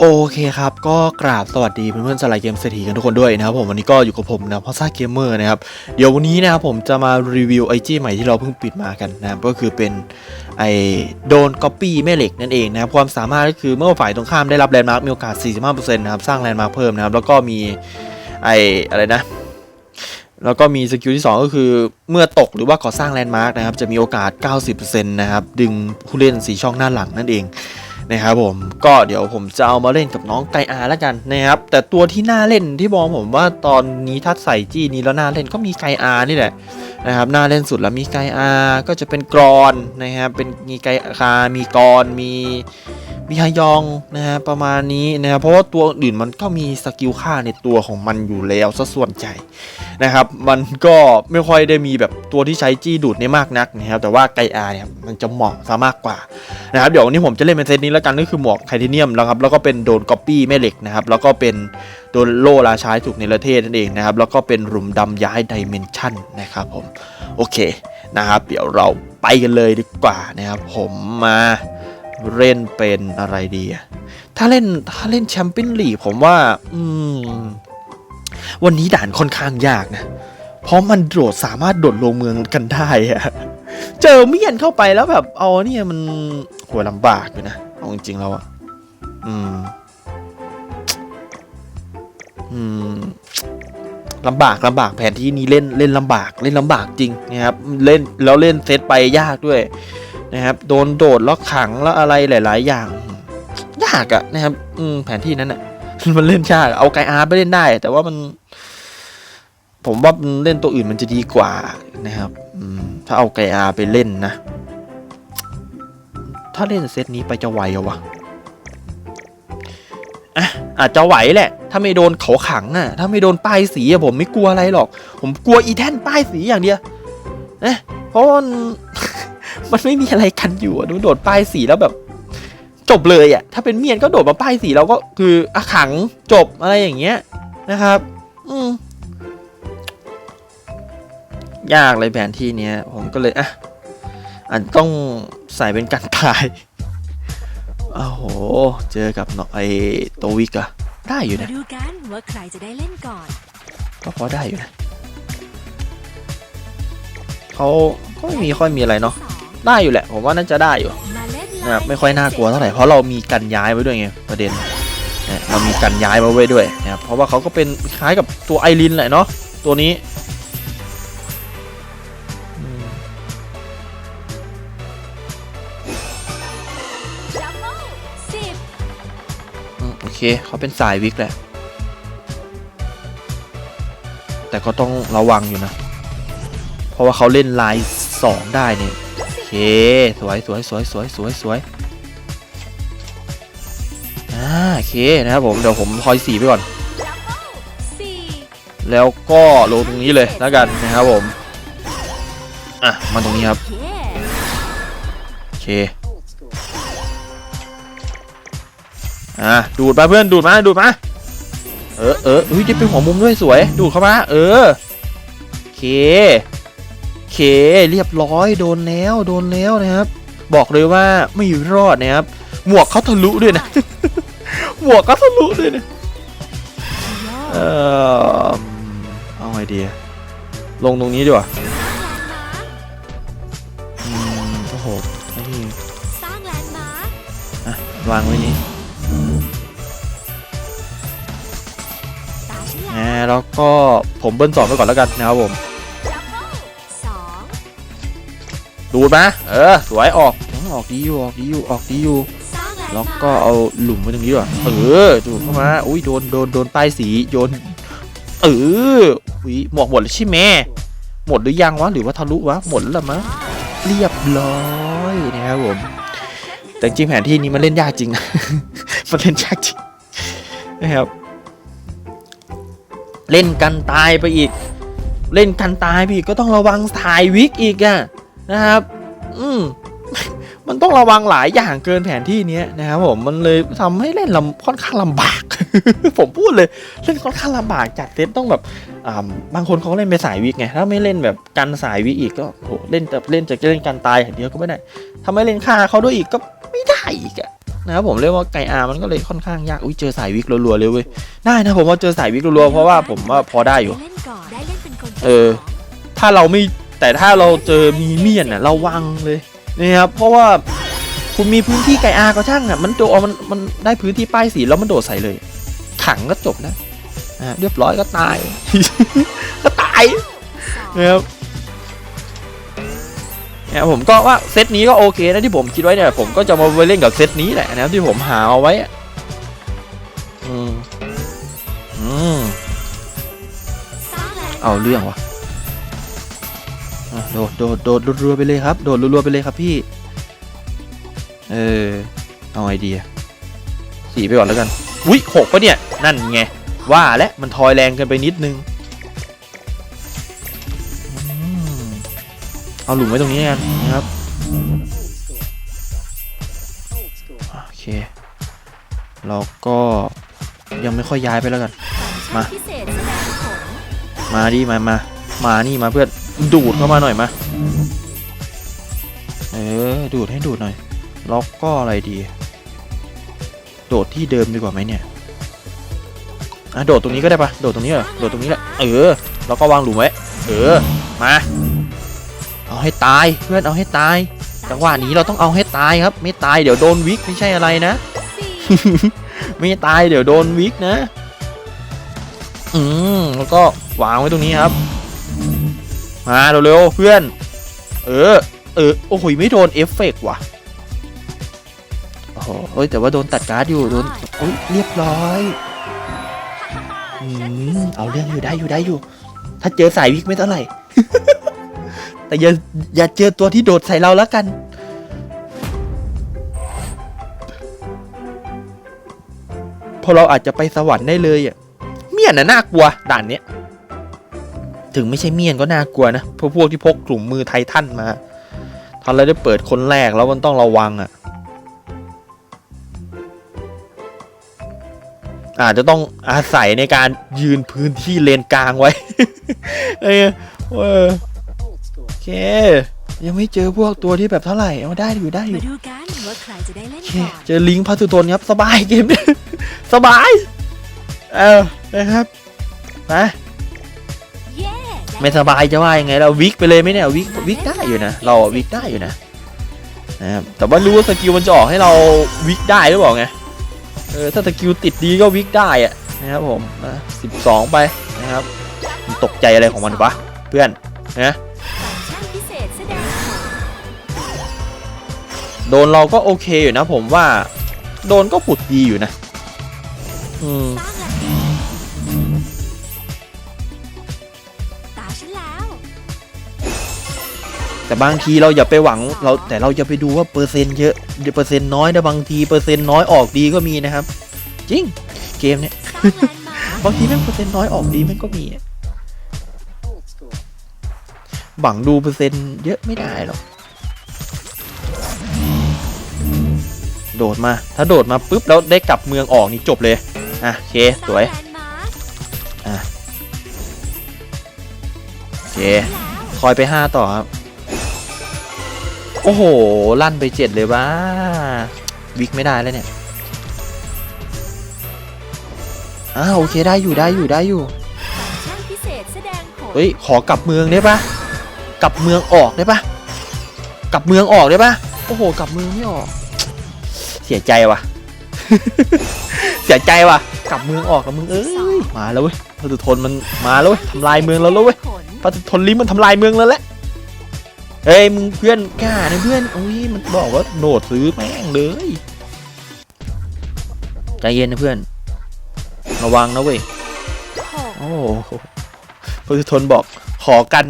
โอเคครับ ก็กราบสวัสดีเพื่อนๆสไลด์เกมเศรษฐีกันทุกคนด้วยนะครับผมวันนี้ก็อยู่กับผมนะพอซ่าเกมเมอร์นะครับเดี๋ยววันนี้นะครับผมจะมารีวิวไอจีใหม่ที่เราเพิ่งปิดมากันนะครับก็คือเป็นไอโดนก๊อปปี้แม่เหล็กนั่นเองนะครับความสามารถก็คือเมื่อฝ่ายตรงข้ามได้รับแลนด์มาร์กมีโอกาส 45%นะครับสร้างแลนด์มาร์กเพิ่มนะครับแล้วก็มีไออะไรนะแล้วก็มีสกิลที่ 2 ก็คือเมื่อตกหรือว่าก่อสร้างแลนด์มาร์กนะครับจะมีโอกาส 90%นะครับดึงผู้เล่นสีช่องหน้าหลังนั่นเอง นะครับผมก็เดี๋ยวผมจะเอามาเล่นกับน้องไกอาแล้วกันนะครับแต่ตัวที่น่าเล่นที่มองผมว่าตอนนี้ถ้าใส่จี้นี้แล้วน่าเล่นก็มีไกอานี่แหละนะครับน่าเล่นสุดแล้วมีไกอาก็จะเป็นกรอนนะครับเป็นมีไกอามีกรมีมีฮายองนะฮะประมาณนี้นะครับเพราะว่าตัวอื่นมันก็มีสกิลค่าในตัวของมันอยู่แล้วซะส่วนใหญ่นะครับมันก็ไม่ค่อยได้มีแบบตัวที่ใช้จี้ดูดเนี่ยมากนักนะครับแต่ว่าไกอาเนี่ยมันจะเหมาะซะมากกว่านะครับเดี๋ยววันนี้ผมจะเล่นเป็นเซตนี้แล้วกันก็คือหมวกไทเทเนียมแล้วครับแล้วก็เป็นโดนก๊อปปี้แม่เหล็กนะครับแล้วก็เป็นโดนโล่ราชายถูกในประเทศนั่นเองนะครับแล้วก็เป็นหลุมดำย้ายดิเมนชันนะครับผมโอเคนะครับเดี๋ยวเราไปกันเลยดีกว่านะครับผมมาเล่นเป็นอะไรดี ถ้าเล่นถ้าเล่นแชมเปี้ยนลีกผมว่าอืมวันนี้ด่านค่อนข้างยากนะ เพราะมันโดดสามารถโดดลงเมืองกันได้อะเจอเมียนเข้าไปแล้วแบบเอาเนี่ยมันโหลำบากอยู่นะ เอาจริงๆแล้วอะอืม อืมลำบากลำบากแผนที่นี้เล่นเล่นลำบากเล่นลำบากจริงนะครับเล่นแล้วเล่นเซตไปยากด้วยนะครับโดนโดดแล้วขังแล้วอะไรหลาย ๆ อย่าง ยากอะนะครับ อืมแผนที่นั้นอะมันเล่นยากเอาไกอาร์ไปเล่นได้ แต่ว่ามัน ผมว่าเล่นตัวอื่นมันจะดีกว่านะครับถ้าเอาไกอาไปเล่นนะ ถ้าเล่นเซตนี้ไปจะไหวเหรอวะอะอาจจะไหวแหละ ถ้าไม่โดนเขาขังอะ ถ้าไม่โดนป้ายสีอะผมไม่กลัวอะไรหรอก ผมกลัวอีแท่นป้ายสีอย่างเดียวนะเพราะมันมันไม่มีอะไรกันอยู่อะโดดป้ายสีแล้วแบบ จบเลยอะถ้าเป็นเมียนก็โดดมาป้ายสีเราก็คืออะขังจบอะไรอย่างเงี้ยนะครับ อืมยากเลยแผนที่เนี้ย ผมก็เลยอะอาจจะต้อง ใส่เป็นการตายโอ้โห เจอกับเนาะไอโตวิกอะได้อยู่มานะดูกันว่าใครจะได้เล่นก่อน ก็พอได้อยู่นะเขาก็ไม่มีค่อยมีอะไรเนาะสองได้อยู่แหละ ผมว่าน่าจะได้อยู่มาเล่นนะครับไม่ค่อยน่ากลัวเท่าไหร่เพราะเรามีกันย้ายไว้ด้วยไงประเด็นเนี่ยเรามีกันย้ายมาไว้ด้วยนะครับเพราะว่าเขาก็เป็นคล้ายกับตัวไอรินแหละเนาะตัวนี้ เคเขาเป็นสายวิกแหละ แต่ก็ต้องระวังอยู่นะ เพราะว่าเขาเล่นลายสองได้เนี่ยโอเค สวยสวยสวยสวยสวยสวยอ่าโอเคนะครับผม เดี๋ยวผมคอยสีไปก่อน แล้วก็ลงตรงนี้เลยแล้วกันนะครับผม อะ มาตรงนี้ครับเย้โอเค อะดูดมาเพื่อนดูดมาดูดมาเออเอออุ้ยได้เป็นหัวมุมด้วยสวย ดูดเข้ามา เออโอเคโอเคเรียบร้อยโดนแล้วโดนแล้วนะครับ บอกเลยว่าไม่รอดนะครับ หมวกเขาทะลุด้วยนะ หมวกเขาทะลุด้วยนะเออเอาไงดีอะลงตรงนี้ดีกว่าโอ้โหไอ้นี่สร้างแลนด์มาวางไว้นี่ ก็ผมเบิ้ลสองไปก่อนแล้วกันนะครับผมดับเบิลสองดูดมาเออสวยออกอืมออกดีอยู่ออกดีอยู่ออกดีอยู่สร้างแลนด์แล้วมาร์คก็เอาหลุมไว้ตรงนี้ดีกว่าเออดูดเข้ามาอุ้ยโดนโดนโดนป้ายสีโยนเอออุ้ยหมวกหมดแล้วใช่ไหมหมดหรือยังวะหรือว่าทะลุวะหมดแล้วเหรอมั้งเรียบร้อยนะครับผมแต่จริงๆแผนที่นี้มันเล่นยากจริงมันเล่นยากจริงนะครับ เล่นกันตายไปอีก เล่นกันตายไปอีกก็ต้องระวังถ่ายวิกอีกอะนะครับ อืมมันต้องระวังหลายอย่างเกินแผนที่เนี้ยนะครับผมมันเลยทำให้เล่นลำค่อนข้างลำบาก ผมพูดเลยเล่นค่อนข้างลำบากจัดเซตต้องแบบอ่าบางคนเขาเล่นไปสายวิกไงถ้าไม่เล่นแบบกันสายวิกอีกก็โหเล่นแต่เล่นจะเล่นกันตายอย่างเดียวก็ไม่ได้ถ้าไม่เล่นฆ่าเขาด้วยอีกก็ไม่ได้อีกอะ นะครับผมเรียกว่าไก่อามันก็เลยค่อนข้างยากอุ้ยเจอสายวิกรัวๆเลยเว้ยได้นะผมว่าเจอสายวิกรัวๆเพราะว่าผมว่าพอได้อยู่เล่นก่อนได้เล่นเป็นคนที่เออสงถ้าเราไม่แต่ถ้าเราเจอมีเมียนน่ะระวังเลยนี่ครับเพราะว่าคุณมีพื้นที่ไก่อาก็ช่างอะมันโดดมันมันได้พื้นที่ป้ายสีแล้วมันโดดใส่เลย ขังก็จบนะอ่าเรียบร้อยก็ตายก็ตายสองนะครับเนี่ยผมก็ว่าเซตนี้ก็โอเคนะที่ผมคิดไว้เนี่ยผมก็จะมาไปเล่นกับเซตนี้แหละนะที่ผมหาเอาไว้อืมอืมเอาเรื่องวะโดดโดดโดดรัวๆไปเลยครับ โดดรัวๆไปเลยครับพี่ เออเอาไอเดียสี่ไปก่อนแล้วกัน อุ้ยหกปะเนี่ย นั่นไง ว่าและมันทอยแรงกันไปนิดนึง เอาหลุมไว้ตรงนี้กันนะครับโอเคเราก็ยังไม่ค่อยย้ายไปแล้วกัน มาดงผลมาดิมามา มานี่มาเพื่อนดูดเข้ามาหน่อยมาเออดูดให้ดูดหน่อยแล้วก็อะไรดี โดดที่เดิมดีกว่าไหมเนี่ยอะโดดตรงนี้ก็ได้ปะโดดตรงนี้เหรอโดดตรงนี้แหละเออแล้วก็วางหลุมไว้เออมา เอาให้ตายเพื่อนเอาให้ตาย จังหวะนี้เราต้องเอาให้ตายครับ ไม่ตายเดี๋ยวโดนวิกไม่ใช่อะไรนะ ไม่ตายเดี๋ยวโดนวิกนะ อืมแล้วก็วางไว้ตรงนี้ครับ มาเร็วๆเพื่อน เออ เออโอ้โหไม่โดนเอฟเฟกต์ว่ะโอ้โหเอ้ยแต่ว่าโดนตัดการ์ดอยู่โดนอุ้ยเรียบร้อยอืมเอาเรื่องอยู่ได้อยู่ได้อยู่ ถ้าเจอสายวิกไม่เท่าไหร่ แต่อย่าอย่าเจอตัวที่โดดใส่เราแล้วกันเพราะเราอาจจะไปสวรรค์ได้เลยอะ เมียนน่ะน่ากลัวด่านเนี้ย ถึงไม่ใช่เมียนก็น่ากลัวนะเพราะพวกที่พกกลุ่มมือไททันมาถ้าเราได้เปิดคนแรกแล้วมันต้องระวังอะอาจจะต้องอาศัยในการยืนพื้นที่เลนกลางไว้ เออ เออโอเค ยังไม่เจอพวกตัวที่แบบเท่าไหร่เอาได้อยู่ได้อมายู่ดูกันว่าใครจะได้เล่นโอเคก่อนเจอลิงก์พัสุทนครับสบายเกมนี้สบาย เออนะครับนะเย้ด้ไม่สบายจะว่ายังไงเราวิกไปเลยไหมเนี่ยวิกวิกได้อยู่นะ เราอะวิกได้อยู่นะนะครับแต่ว่ารู้ว่าสกิลมันจะออกให้เราวิกได้หรือเปล่าไงเออถ้าสกิลติดดีก็วิกได้อะนะครับผมสิบสองไปนะครับมันตกใจอะไรของมันวะเพื่อนนะ โดนเราก็โอเคอยู่นะผมว่า โดนก็ผุดดีอยู่นะ อืมสร้างแลนด์ตาฉันแล้วแต่บางทีเราอย่าไปหวังเราแต่เราอย่าไปดูว่าเปอร์เซ็นต์เยอะเปอร์เซ็นต์น้อยนะบางทีเปอร์เซ็นต์น้อยออกดีก็มีนะครับ จริงเกมเนี้ยสร้างแลนด์มาร์คบางทีแม่งเปอร์เซ็นต์น้อยออกดีแม่งก็มีอะหวังดูเปอร์เซ็นต์เยอะไม่ได้หรอก โดดมา ถ้าโดดมาปุ๊บแล้วได้กลับเมืองออกนี่จบเลย อะโอเคสวยสร้างแลนด์มาร์คโอเคคอยไปห้าต่อครับ โอ้โห ลั่นไปเจ็ดเลยว่าวิกไม่ได้แล้วเนี่ย อ้าวโอเคได้อยู่ได้อยู่ได้อยู่ฟังก์ชันพิเศษแสดงผลเฮ้ย ขอกลับเมืองได้ปะกลับเมืองออกได้ปะกลับเมืองออกได้ปะโอ้โห กลับเมืองไม่ออก เสียใจว่ะ เสียใจว่ะ กลับเมืองออกกับมึงเอ้ย มาแล้วเว้ยพระสุทนมันมาแล้วเว้ยทำลายเมืองเราแล้วเว้ยผลพระสุทนลิ้มมันทำลายเมืองแล้วแหละเฮ้ยมึงเพื่อนกล้านะเพื่อนอุ้ยมันบอกว่าโหนดซื้อแม่งเลยใจเย็นนะเพื่อน ระวังนะเว้ยหกโอ้โหพระสุทนบอกขอกัน